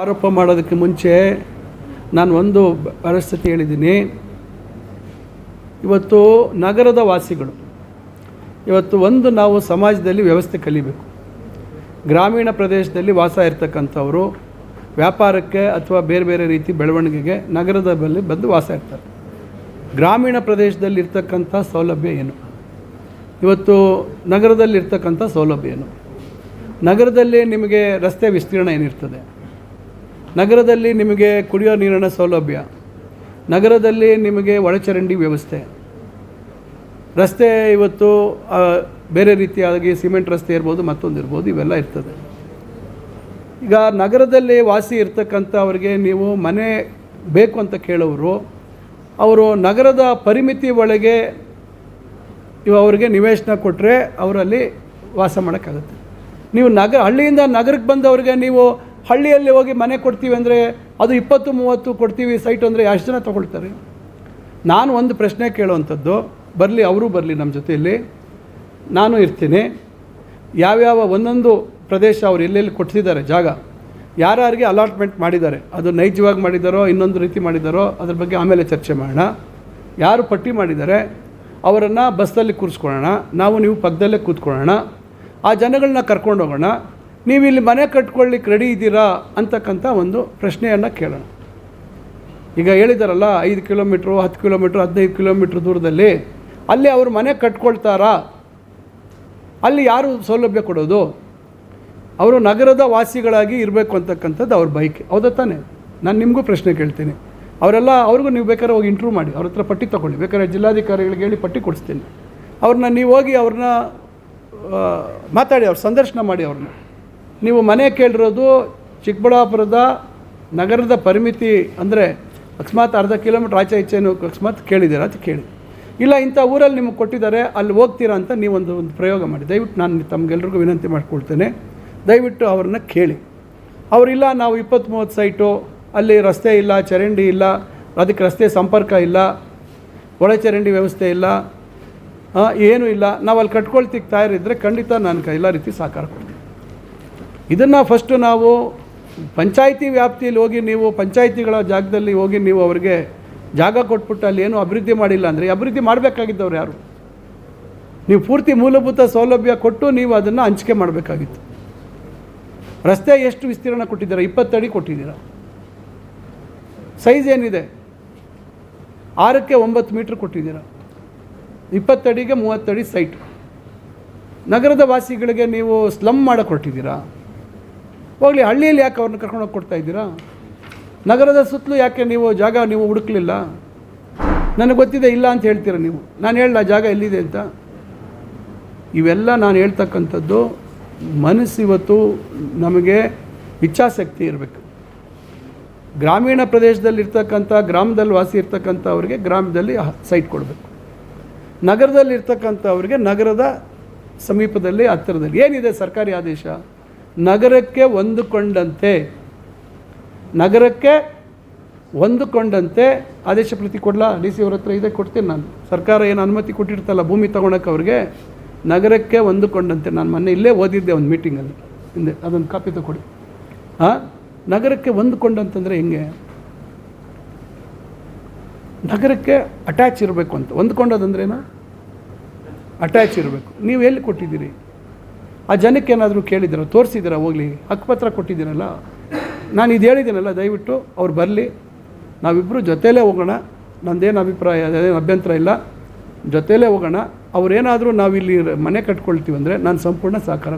ಆರೋಪ ಮಾಡೋದಕ್ಕೆ ಮುಂಚೆ ನಾನು ಒಂದು ಪರಿಸ್ಥಿತಿ ಹೇಳಿದ್ದೀನಿ. ಇವತ್ತು ನಗರದ ವಾಸಿಗಳು, ಇವತ್ತು ಒಂದು ನಾವು ಸಮಾಜದಲ್ಲಿ ವ್ಯವಸ್ಥೆ ಕಲಿಬೇಕು. ಗ್ರಾಮೀಣ ಪ್ರದೇಶದಲ್ಲಿ ವಾಸ ಇರ್ತಕ್ಕಂಥವರು ವ್ಯಾಪಾರಕ್ಕೆ ಅಥವಾ ಬೇರೆ ಬೇರೆ ರೀತಿ ಬೆಳವಣಿಗೆಗೆ ನಗರದ ಬಳಿ ಬಂದು ವಾಸ ಇರ್ತಾರೆ. ಗ್ರಾಮೀಣ ಪ್ರದೇಶದಲ್ಲಿ ಇರ್ತಕ್ಕಂಥ ಸೌಲಭ್ಯ ಏನು? ಇವತ್ತು ನಗರದಲ್ಲಿ ಇರ್ತಕ್ಕಂಥ ಸೌಲಭ್ಯ ಏನು? ನಗರದಲ್ಲಿ ನಿಮಗೆ ರಸ್ತೆ ವಿಸ್ತೀರ್ಣ ಏನಿರ್ತದೆ? ನಗರದಲ್ಲಿ ನಿಮಗೆ ಕುಡಿಯೋ ನೀರಿನ ಸೌಲಭ್ಯ, ನಗರದಲ್ಲಿ ನಿಮಗೆ ಒಳಚರಂಡಿ ವ್ಯವಸ್ಥೆ, ರಸ್ತೆ ಇವತ್ತು ಬೇರೆ ರೀತಿಯಾಗಿ ಸಿಮೆಂಟ್ ರಸ್ತೆ ಇರ್ಬೋದು, ಮತ್ತೊಂದು ಇರ್ಬೋದು, ಇವೆಲ್ಲ ಇರ್ತದೆ. ಈಗ ನಗರದಲ್ಲಿ ವಾಸಿ ಇರ್ತಕ್ಕಂಥವ್ರಿಗೆ ನೀವು ಮನೆ ಬೇಕು ಅಂತ ಕೇಳೋರು, ಅವರು ನಗರದ ಪರಿಮಿತಿ ಒಳಗೆ ಇವು ಅವರಿಗೆ ನಿವೇಶನ ಕೊಟ್ಟರೆ ಅವರಲ್ಲಿ ವಾಸ ಮಾಡೋಕ್ಕಾಗುತ್ತೆ. ನೀವು ನಗರ ಹಳ್ಳಿಯಿಂದ ನಗರಕ್ಕೆ ಬಂದವ್ರಿಗೆ ನೀವು ಹಳ್ಳಿಯಲ್ಲಿ ಹೋಗಿ ಮನೆ ಕೊಡ್ತೀವಿ ಅಂದರೆ ಅದು ಇಪ್ಪತ್ತು, ಮೂವತ್ತು ಕೊಡ್ತೀವಿ ಸೈಟ್ ಅಂದರೆ ಎಷ್ಟು ಜನ ತೊಗೊಳ್ತಾರೆ? ನಾನು ಒಂದು ಪ್ರಶ್ನೆ ಕೇಳುವಂಥದ್ದು. ಬರಲಿ, ಅವರು ಬರಲಿ ನಮ್ಮ ಜೊತೆಯಲ್ಲಿ. ನಾನು ಇರ್ತೀನಿ. ಯಾವ್ಯಾವ ಒಂದೊಂದು ಪ್ರದೇಶ ಅವ್ರು ಎಲ್ಲೆಲ್ಲಿ ಕೊಟ್ಟಿದ್ದಾರೆ ಜಾಗ, ಯಾರ್ಯಾರಿಗೆ ಅಲಾಟ್ಮೆಂಟ್ ಮಾಡಿದ್ದಾರೆ, ಅದು ನೈಜವಾಗಿ ಮಾಡಿದ್ದಾರೋ, ಇನ್ನೊಂದು ರೀತಿ ಮಾಡಿದ್ದಾರೋ, ಅದ್ರ ಬಗ್ಗೆ ಆಮೇಲೆ ಚರ್ಚೆ ಮಾಡೋಣ. ಯಾರು ಪಟ್ಟಿ ಮಾಡಿದ್ದಾರೆ, ಅವರನ್ನು ಬಸ್ಸಲ್ಲಿ ಕೂರಿಸ್ಕೊಳ್ಳೋಣ. ನಾವು ನೀವು ಪಕ್ಕದಲ್ಲೇ ಕೂತ್ಕೊಳ್ಳೋಣ. ಆ ಜನಗಳನ್ನ ಕರ್ಕೊಂಡು ಹೋಗೋಣ. ನೀವು ಇಲ್ಲಿ ಮನೆ ಕಟ್ಕೊಳ್ಳಿಕ್ಕೆ ರೆಡಿ ಇದ್ದೀರಾ ಅಂತಕ್ಕಂಥ ಒಂದು ಪ್ರಶ್ನೆಯನ್ನು ಕೇಳೋಣ. ಈಗ ಹೇಳಿದಾರಲ್ಲ, ಐದು ಕಿಲೋಮೀಟ್ರು, ಹತ್ತು ಕಿಲೋಮೀಟ್ರ್, ಹದಿನೈದು ಕಿಲೋಮೀಟ್ರ್ ದೂರದಲ್ಲಿ ಅಲ್ಲಿ ಅವರು ಮನೆ ಕಟ್ಕೊಳ್ತಾರಾ? ಅಲ್ಲಿ ಯಾರು ಸೌಲಭ್ಯ ಕೊಡೋದು? ಅವರು ನಗರದ ವಾಸಿಗಳಾಗಿ ಇರಬೇಕು ಅಂತಕ್ಕಂಥದ್ದು ಅವ್ರ ಬೈಕ್ ಹೌದಾ ತಾನೆ? ನಾನು ನಿಮಗೂ ಪ್ರಶ್ನೆ ಕೇಳ್ತೀನಿ. ಅವರೆಲ್ಲ, ಅವ್ರಿಗೂ ನೀವು ಬೇಕಾದ್ರೆ ಹೋಗಿ ಇಂಟ್ರ್ಯೂ ಮಾಡಿ. ಅವ್ರ ಹತ್ರ ಪಟ್ಟಿ ತೊಗೊಳ್ಳಿ. ಬೇಕಾದ್ರೆ ಜಿಲ್ಲಾಧಿಕಾರಿಗಳಿಗೆ ಹೇಳಿ ಪಟ್ಟಿ ಕೊಡಿಸ್ತೀನಿ. ಅವ್ರನ್ನ ನೀವು ಹೋಗಿ ಅವ್ರನ್ನ ಮಾತಾಡಿ, ಅವ್ರ ಸಂದರ್ಶನ ಮಾಡಿ ಅವ್ರನ್ನ ನೀವು ಮನೆ ಕೇಳಿರೋದು ಚಿಕ್ಕಬಳ್ಳಾಪುರದ ನಗರದ ಪರಿಮಿತಿ ಅಂದರೆ ಅಕಸ್ಮಾತ್ ಅರ್ಧ ಕಿಲೋಮೀಟ್ರ್ ಆಚೆ ಈಚೆನು ಅಕಸ್ಮಾತ್ ಕೇಳಿದ್ದೀರಾ ಅಂತ ಕೇಳಿ. ಇಲ್ಲ, ಇಂಥ ಊರಲ್ಲಿ ನಿಮಗೆ ಕೊಟ್ಟಿದ್ದಾರೆ, ಅಲ್ಲಿ ಹೋಗ್ತೀರಾ ಅಂತ ನೀವೊಂದು, ಒಂದು ಪ್ರಯೋಗ ಮಾಡಿ. ದಯವಿಟ್ಟು ನಾನು ತಮಗೆಲ್ರಿಗೂ ವಿನಂತಿ ಮಾಡಿಕೊಳ್ತೇನೆ. ದಯವಿಟ್ಟು ಅವ್ರನ್ನ ಕೇಳಿ. ಅವರಿಲ್ಲ, ನಾವು ಇಪ್ಪತ್ತು ಮೂವತ್ತು ಸೈಟು, ಅಲ್ಲಿ ರಸ್ತೆ ಇಲ್ಲ, ಚರಂಡಿ ಇಲ್ಲ, ಅದಕ್ಕೆ ರಸ್ತೆ ಸಂಪರ್ಕ ಇಲ್ಲ ಒಳಚರಂಡಿ ವ್ಯವಸ್ಥೆ ಇಲ್ಲ ಏನೂ ಇಲ್ಲ. ನಾವು ಅಲ್ಲಿ ಕಟ್ಕೊಳ್ತಿಕ್ಕೆ ತಯಾರಿದ್ದರೆ ಖಂಡಿತ ನಾನು ಎಲ್ಲ ರೀತಿ ಸಹಕಾರ ಕೊಡ್ತೀನಿ. ಇದನ್ನು ಫಸ್ಟು ನಾವು ಪಂಚಾಯಿತಿ ವ್ಯಾಪ್ತಿಯಲ್ಲಿ ಹೋಗಿ ನೀವು ಪಂಚಾಯಿತಿಗಳ ಜಾಗದಲ್ಲಿ ಹೋಗಿ ನೀವು ಅವರಿಗೆ ಜಾಗ ಕೊಟ್ಬಿಟ್ಟು ಅಲ್ಲಿ ಏನು ಅಭಿವೃದ್ಧಿ ಮಾಡಿಲ್ಲ ಅಂದರೆ ಅಭಿವೃದ್ಧಿ ಮಾಡಬೇಕಾಗಿದ್ದವ್ರು ಯಾರು? ನೀವು ಪೂರ್ತಿ ಮೂಲಭೂತ ಸೌಲಭ್ಯ ಕೊಟ್ಟು ನೀವು ಅದನ್ನು ಹಂಚಿಕೆ ಮಾಡಬೇಕಾಗಿತ್ತು. ರಸ್ತೆ ಎಷ್ಟು ವಿಸ್ತೀರ್ಣ ಕೊಟ್ಟಿದ್ದೀರಾ? ಇಪ್ಪತ್ತಡಿ ಕೊಟ್ಟಿದ್ದೀರಾ? ಸೈಜ್ ಏನಿದೆ? ಆರಕ್ಕೆ ಒಂಬತ್ತು ಮೀಟ್ರ್ ಕೊಟ್ಟಿದ್ದೀರಾ? ಇಪ್ಪತ್ತಡಿಗೆ ಮೂವತ್ತಡಿ ಸೈಟ್ ನಗರದ ವಾಸಿಗಳಿಗೆ ನೀವು ಸ್ಲಮ್ ಮಾಡಕ್ಕೆ ಹೊರಟಿದ್ದೀರಾ ಹೋಗಲಿ, ಹಳ್ಳಿಯಲ್ಲಿ ಯಾಕೆ ಅವ್ರನ್ನ ಕರ್ಕೊಂಡೋಗಿ ಕೊಡ್ತಾ ಇದ್ದೀರಾ? ನಗರದ ಸುತ್ತಲೂ ಯಾಕೆ ನೀವು ಜಾಗ ನೀವು ಹುಡುಕ್ಲಿಲ್ಲ? ನನಗೆ ಗೊತ್ತಿದೆ, ಇಲ್ಲ ಅಂತ ಹೇಳ್ತೀರ ನೀವು? ನಾನು ಹೇಳಲ್ಲ ಜಾಗ ಎಲ್ಲಿದೆ ಅಂತ. ಇವೆಲ್ಲ ನಾನು ಹೇಳ್ತಕ್ಕಂಥದ್ದು ಮನಸ್ಸಿವತ್ತು ನಮಗೆ ಇಚ್ಛಾಶಕ್ತಿ ಇರಬೇಕು. ಗ್ರಾಮೀಣ ಪ್ರದೇಶದಲ್ಲಿರ್ತಕ್ಕಂಥ, ಗ್ರಾಮದಲ್ಲಿ ವಾಸಿ ಇರ್ತಕ್ಕಂಥವ್ರಿಗೆ ಗ್ರಾಮದಲ್ಲಿ ಸೈಟ್ ಕೊಡಬೇಕು. ನಗರದಲ್ಲಿರ್ತಕ್ಕಂಥವ್ರಿಗೆ ನಗರದ ಸಮೀಪದಲ್ಲಿ, ಹತ್ತಿರದಲ್ಲಿ. ಏನಿದೆ ಸರ್ಕಾರಿ ಆದೇಶ? ನಗರಕ್ಕೆ ಹೊಂದಿಕೊಂಡಂತೆ. ನಗರಕ್ಕೆ ಹೊಂದಿಕೊಂಡಂತೆ ಆದೇಶ ಪ್ರತಿ ಕೊಡಲ? ಡಿ ಸಿ ಅವ್ರ ಹತ್ರ ಇದೆ, ಕೊಡ್ತೀನಿ ನಾನು. ಸರ್ಕಾರ ಏನು ಅನುಮತಿ ಕೊಟ್ಟಿರ್ತಲ್ಲ ಭೂಮಿ ತೊಗೊಳಕ್ಕೆ ಅವ್ರಿಗೆ? ನಗರಕ್ಕೆ ಹೊಂದಿಕೊಂಡಂತೆ. ನಾನು ಮೊನ್ನೆ ಇಲ್ಲೇ ಓದಿದ್ದೆ ಒಂದು ಮೀಟಿಂಗಲ್ಲಿ ಹಿಂದೆ ಅದೊಂದು ಕಾಪಿ ತಗೊಡಿ ಹಾಂ ನಗರಕ್ಕೆ ಹೊಂದ್ಕೊಂಡಂತಂದರೆ ಹೆಂಗೆ? ನಗರಕ್ಕೆ ಅಟ್ಯಾಚ್ ಇರಬೇಕು ಅಂತ. ಹೊಂದ್ಕೊಂಡೋದಂದ್ರೇನು? ಅಟ್ಯಾಚ್ ಇರಬೇಕು. ನೀವು ಎಲ್ಲಿ ಕೊಟ್ಟಿದ್ದೀರಿ? ಆ ಜನಕ್ಕೆ ಏನಾದರೂ ಕೇಳಿದ್ದೀರ, ತೋರಿಸಿದ್ದೀರಾ, ಹೋಗಲಿ ಹಕ್ಕುಪತ್ರ ಕೊಟ್ಟಿದ್ದೀರಲ್ಲ ನಾನು ಇದು ಹೇಳಿದ್ದೀನಲ್ಲ, ದಯವಿಟ್ಟು ಅವ್ರು ಬರಲಿ ನಾವಿಬ್ಬರು ಜೊತೆಯಲ್ಲೇ ಹೋಗೋಣ, ನಂದೇನು ಅಭಿಪ್ರಾಯ, ಅದೇನು ಅಭ್ಯಂತರ ಇಲ್ಲ ಜೊತೆಯಲ್ಲೇ ಹೋಗೋಣ, ಅವ್ರೇನಾದರೂ ನಾವಿಲ್ಲಿ ಮನೆ ಕಟ್ಕೊಳ್ತೀವಿ ಅಂದರೆ ನಾನು ಸಂಪೂರ್ಣ ಸಹಕಾರ